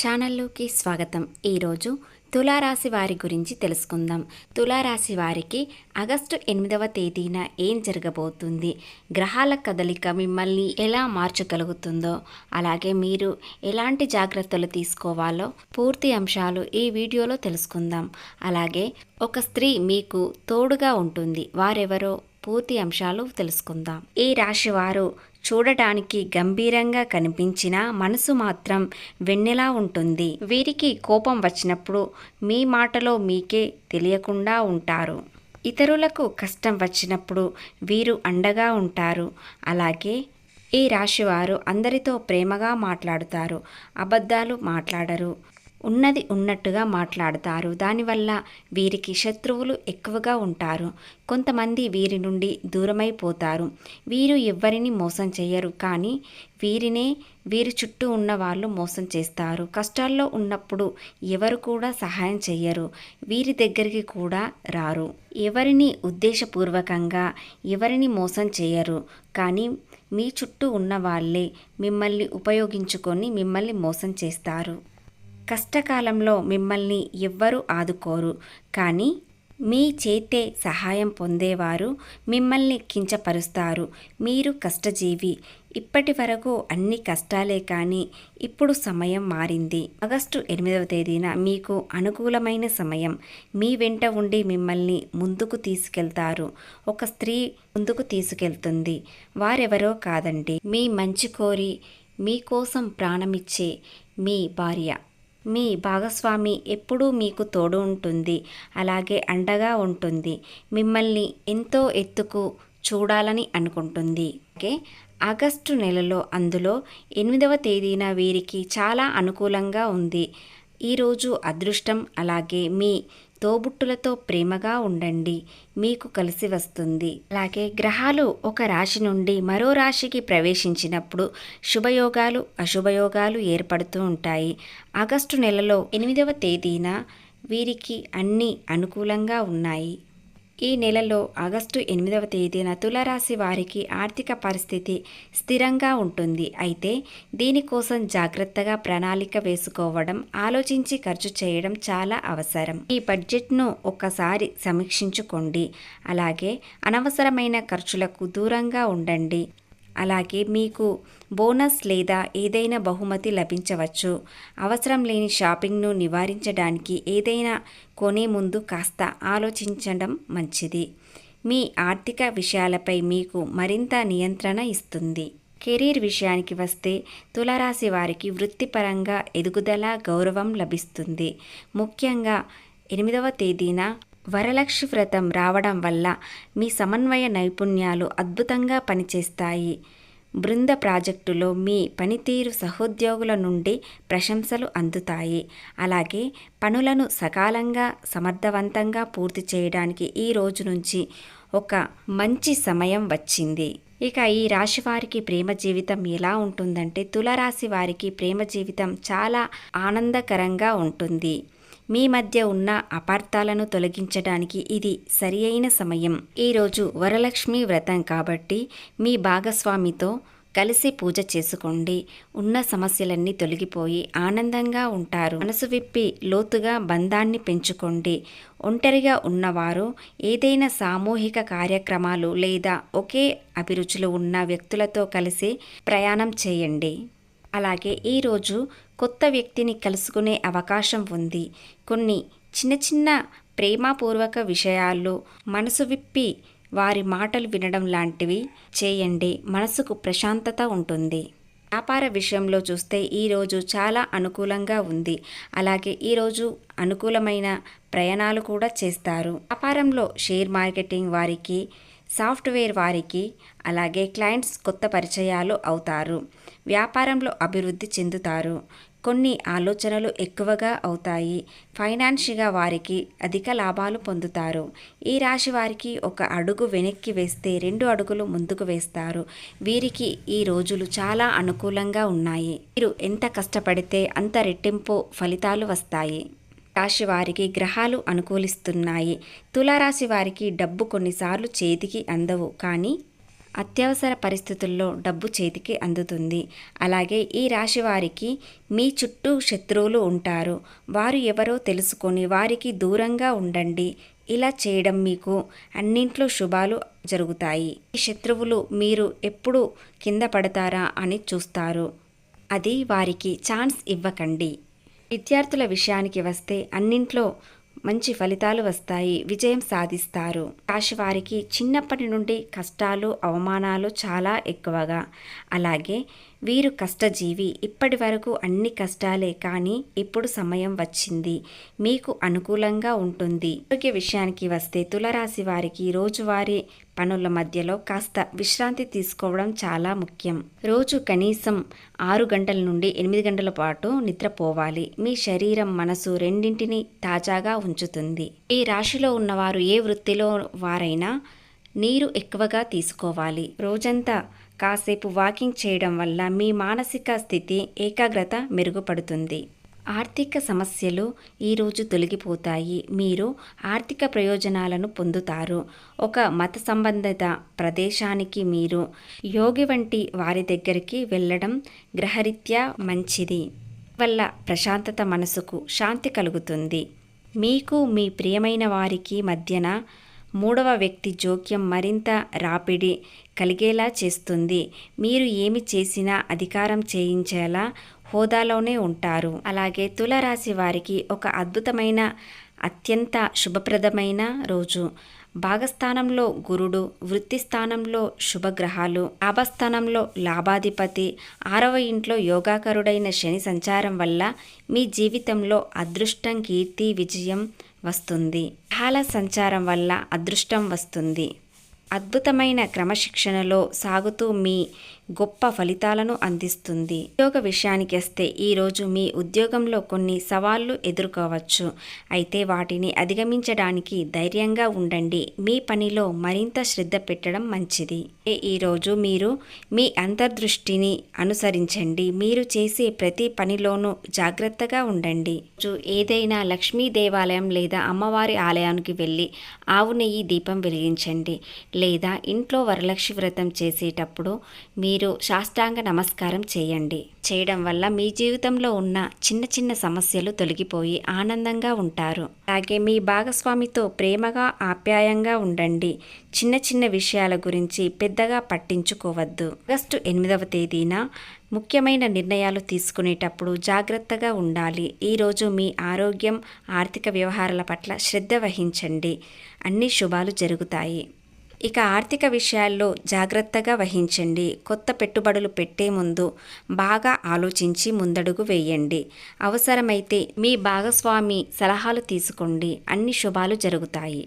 ఛానల్లోకి స్వాగతం. ఈరోజు తులారాశి వారి గురించి తెలుసుకుందాం. తులారాశి వారికి ఆగస్టు ఎనిమిదవ తేదీన ఏం జరగబోతుంది? గ్రహాల కదలిక మిమ్మల్ని ఎలా మార్చగలుగుతుందో అలాగే మీరు ఎలాంటి జాగ్రత్తలు తీసుకోవాలో పూర్తి అంశాలు ఈ వీడియోలో తెలుసుకుందాం. అలాగే ఒక స్త్రీ మీకు తోడుగా ఉంటుంది. వారెవరో పూర్తి అంశాలు తెలుసుకుందాం. ఈ రాశి వారు చూడటానికి గంభీరంగా కనిపించినా మనసు మాత్రం వెన్నెలా ఉంటుంది. వీరికి కోపం వచ్చినప్పుడు మీ మాటలో మీకే తెలియకుండా ఉంటారు. ఇతరులకు కష్టం వచ్చినప్పుడు వీరు అండగా ఉంటారు. అలాగే ఈ రాశివారు అందరితో ప్రేమగా మాట్లాడుతారు. అబద్ధాలు మాట్లాడరు. ఉన్నది ఉన్నట్టుగా మాట్లాడతారు. దానివల్ల వీరికి శత్రువులు ఎక్కువగా ఉంటారు. కొంతమంది వీరి నుండి దూరమైపోతారు. వీరు ఎవ్వరిని మోసం చేయరు కానీ వీరినే వీరి చుట్టూ ఉన్న వాళ్ళు మోసం చేస్తారు. కష్టాల్లో ఉన్నప్పుడు ఎవరు కూడా సహాయం చెయ్యరు. వీరి దగ్గరికి కూడా రారు. ఎవరిని ఉద్దేశపూర్వకంగా ఎవరిని మోసం చేయరు కానీ మీ చుట్టూ ఉన్న వాళ్ళే మిమ్మల్ని ఉపయోగించుకొని మిమ్మల్ని మోసం చేస్తారు. కష్టకాలంలో మిమ్మల్ని ఎవ్వరూ ఆదుకోరు. కానీ మీ చేతే సహాయం పొందేవారు మిమ్మల్ని కించపరుస్తారు. మీరు కష్టజీవి. ఇప్పటి వరకు అన్ని కష్టాలే కానీ ఇప్పుడు సమయం మారింది. ఆగస్టు ఎనిమిదవ తేదీన మీకు అనుకూలమైన సమయం. మీ వెంట ఉండి మిమ్మల్ని ముందుకు తీసుకెళ్తారు. ఒక స్త్రీ ముందుకు తీసుకెళ్తుంది. వారెవరో కాదండి. మీ మంచి కోరి మీకోసం ప్రాణమిచ్చే మీ భార్య. మీ భాగస్వామి ఎప్పుడూ మీకు తోడు ఉంటుంది. అలాగే అండగా ఉంటుంది. మిమ్మల్ని ఎంతో ఎత్తుకు చూడాలని అనుకుంటుంది. ఓకే? ఆగస్టు నెలలో అందులో ఎనిమిదవ తేదీన వీరికి చాలా అనుకూలంగా ఉంది. ఈరోజు అదృష్టం అలాగే మీ తోబుట్టులతో ప్రేమగా ఉండండి. మీకు కలిసి వస్తుంది. అలాగే గ్రహాలు ఒక రాశి నుండి మరో రాశికి ప్రవేశించినప్పుడు శుభయోగాలు అశుభయోగాలు ఏర్పడుతూ ఉంటాయి. ఆగస్టు నెలలో ఎనిమిదవ తేదీన వీరికి అన్నీ అనుకూలంగా ఉన్నాయి. ఈ నెలలో ఆగస్టు ఎనిమిదవ తేదీన తులరాశి వారికి ఆర్థిక పరిస్థితి స్థిరంగా ఉంటుంది. అయితే దీనికోసం జాగ్రత్తగా ప్రణాళిక వేసుకోవడం ఆలోచించి ఖర్చు చేయడం చాలా అవసరం. ఈ బడ్జెట్ను ఒక్కసారి సమీక్షించుకోండి. అలాగే అనవసరమైన ఖర్చులకు దూరంగా ఉండండి. అలాగే మీకు బోనస్ లేదా ఏదైనా బహుమతి లభించవచ్చు. అవసరం లేని షాపింగ్ను నివారించడానికి ఏదైనా కొనే ముందు కాస్త ఆలోచించడం మంచిది. మీ ఆర్థిక విషయాలపై మీకు మరింత నియంత్రణ ఇస్తుంది. కెరీర్ విషయానికి వస్తే తులరాశి వారికి వృత్తిపరంగా ఎదుగుదల గౌరవం లభిస్తుంది. ముఖ్యంగా ఎనిమిదవ తేదీన వరలక్ష్మి వ్రతం రావడం వల్ల మీ సమన్వయ నైపుణ్యాలు అద్భుతంగా పనిచేస్తాయి. బృంద ప్రాజెక్టులో మీ పనితీరు సహోద్యోగుల నుండి ప్రశంసలు అందుతాయి. అలాగే పనులను సకాలంగా సమర్థవంతంగా పూర్తి చేయడానికి ఈ రోజు నుంచి ఒక మంచి సమయం వచ్చింది. ఇక ఈ రాశి వారికి ప్రేమ జీవితం ఎలా ఉంటుందంటే తులరాశి వారికి ప్రేమ జీవితం చాలా ఆనందకరంగా ఉంటుంది. మీ మధ్య ఉన్న అపార్థాలను తొలగించడానికి ఇది సరి అయిన సమయం ఈరోజు వరలక్ష్మి వ్రతం కాబట్టి మీ భాగస్వామితో కలిసి పూజ చేసుకోండి. ఉన్న సమస్యలన్నీ తొలగిపోయి ఆనందంగా ఉంటారు. మనసు విప్పి లోతుగా బంధాన్ని పెంచుకోండి. ఒంటరిగా ఉన్నవారు ఏదైనా సామూహిక కార్యక్రమాలు లేదా ఒకే అభిరుచులు ఉన్న వ్యక్తులతో కలిసి ప్రయాణం చేయండి. అలాగే ఈరోజు కొత్త వ్యక్తిని కలుసుకునే అవకాశం ఉంది. కొన్ని చిన్న చిన్న ప్రేమపూర్వక విషయాల్లో మనసు విప్పి వారి మాటలు వినడం లాంటివి చేయండి. మనసుకు ప్రశాంతత ఉంటుంది. వ్యాపార విషయంలో చూస్తే ఈరోజు చాలా అనుకూలంగా ఉంది. అలాగే ఈరోజు అనుకూలమైన ప్రయాణాలు కూడా చేస్తారు. వ్యాపారంలో షేర్ మార్కెటింగ్ వారికి సాఫ్ట్వేర్ వారికి అలాగే క్లయింట్స్ కొత్త పరిచయాలు అవుతారు. వ్యాపారంలో అభివృద్ధి చెందుతారు. కొన్ని ఆలోచనలు ఎక్కువగా అవుతాయి. ఫైనాన్షియల్గా వారికి అధిక లాభాలు పొందుతారు. ఈ రాశి వారికి ఒక అడుగు వెనక్కి వేస్తే రెండు అడుగులు ముందుకు వేస్తారు. వీరికి ఈ రోజులు చాలా అనుకూలంగా ఉన్నాయి. మీరు ఎంత కష్టపడితే అంత రెట్టింపు ఫలితాలు వస్తాయి. రాశి వారికి గ్రహాలు అనుకూలిస్తున్నాయి. తులారాశి వారికి డబ్బు కొన్నిసార్లు చేతికి అందవు. కానీ అత్యవసర పరిస్థితుల్లో డబ్బు చేతికి అందుతుంది. అలాగే ఈ రాశి వారికి మీ చుట్టూ శత్రువులు ఉంటారు. వారు ఎవరో తెలుసుకొని వారికి దూరంగా ఉండండి. ఇలా చేయడం మీకు అన్నింట్లో శుభాలు జరుగుతాయి. ఈ శత్రువులు మీరు ఎప్పుడు కింద పడతారా అని చూస్తారు. అది వారికి ఛాన్స్ ఇవ్వకండి. విద్యార్థుల విషయానికి వస్తే అన్నింట్లో మంచి ఫలితాలు వస్తాయి. విజయం సాధిస్తారు. కాశివారికి చిన్నప్పటి నుండి కష్టాలు అవమానాలు చాలా ఎక్కువగా. అలాగే వీరు కష్టజీవి. ఇప్పటి వరకు అన్ని కష్టాలే కానీ ఇప్పుడు సమయం వచ్చింది. మీకు అనుకూలంగా ఉంటుంది. ఆరోగ్య విషయానికి వస్తే తులరాశి వారికి రోజువారీ పనుల మధ్యలో కాస్త విశ్రాంతి తీసుకోవడం చాలా ముఖ్యం. రోజు కనీసం ఆరు గంటల నుండి ఎనిమిది గంటల పాటు నిద్రపోవాలి. మీ శరీరం మనసు రెండింటిని తాజాగా ఉంచుతుంది. ఈ రాశిలో ఉన్నవారు ఏ వృత్తిలో వారైనా నీరు ఎక్కువగా తీసుకోవాలి. రోజంతా కాసేపు వాకింగ్ చేయడం వల్ల మీ మానసిక స్థితి ఏకాగ్రత మెరుగుపడుతుంది. ఆర్థిక సమస్యలు ఈరోజు తొలగిపోతాయి. మీరు ఆర్థిక ప్రయోజనాలను పొందుతారు. ఒక మత సంబంధిత ప్రదేశానికి మీరు యోగి వంటి వారి దగ్గరికి వెళ్ళడం గ్రహరీత్యా మంచిది. వల్ల ప్రశాంతత మనసుకు శాంతి కలుగుతుంది. మీకు మీ ప్రియమైన వారికి మధ్యన మూడవ వ్యక్తి జోక్యం మరింత రాపిడి కలిగేలా చేస్తుంది. మీరు ఏమి చేసినా అధికారం చేయించేలా హోదాలోనే ఉంటారు. అలాగే తులరాశి వారికి ఒక అద్భుతమైన అత్యంత శుభప్రదమైన రోజు. భాగస్థానంలో గురుడు వృత్తి స్థానంలో శుభగ్రహాలు లాభస్థానంలో లాభాధిపతి ఆరవ ఇంట్లో యోగాకరుడైన శని సంచారం వల్ల మీ జీవితంలో అదృష్టం కీర్తి విజయం వస్తుంది. గ్రహాల సంచారం వల్ల అదృష్టం వస్తుంది. అద్భుతమైన క్రమశిక్షణలో సాగుతూ మీ గొప్ప ఫలితాలను అందిస్తుంది. ఉద్యోగ విషయానికి వస్తే ఈరోజు మీ ఉద్యోగంలో కొన్ని సవాళ్ళు ఎదుర్కోవచ్చు. అయితే వాటిని అధిగమించడానికి ధైర్యంగా ఉండండి. మీ పనిలో మరింత శ్రద్ధ పెట్టడం మంచిది. ఈరోజు మీరు మీ అంతర్దృష్టిని అనుసరించండి. మీరు చేసే ప్రతి పనిలోనూ జాగ్రత్తగా ఉండండి. ఏదైనా లక్ష్మీ దేవాలయం లేదా అమ్మవారి ఆలయానికి వెళ్ళి ఆవు నెయ్యి దీపం వెలిగించండి. లేదా ఇంట్లో వరలక్ష్మి వ్రతం చేసేటప్పుడు మీరు శాస్త్రాంగ నమస్కారం చేయండి. చేయడం వల్ల మీ జీవితంలో ఉన్న చిన్న చిన్న సమస్యలు తొలగిపోయి ఆనందంగా ఉంటారు. అలాగే మీ భాగస్వామితో ప్రేమగా ఆప్యాయంగా ఉండండి. చిన్న చిన్న విషయాల గురించి పెద్దగా పట్టించుకోవద్దు. ఆగస్టు ఎనిమిదవ తేదీన ముఖ్యమైన నిర్ణయాలు తీసుకునేటప్పుడు జాగ్రత్తగా ఉండాలి. ఈరోజు మీ ఆరోగ్యం ఆర్థిక వ్యవహారాల పట్ల శ్రద్ధ వహించండి. అన్ని శుభాలు జరుగుతాయి. ఇక ఆర్థిక విషయాల్లో జాగ్రత్తగా వహించండి. కొత్త పెట్టుబడులు పెట్టే ముందు బాగా ఆలోచించి ముందడుగు వేయండి. అవసరమైతే మీ భాగస్వామి సలహాలు తీసుకోండి. అన్ని శుభాలు జరుగుతాయి.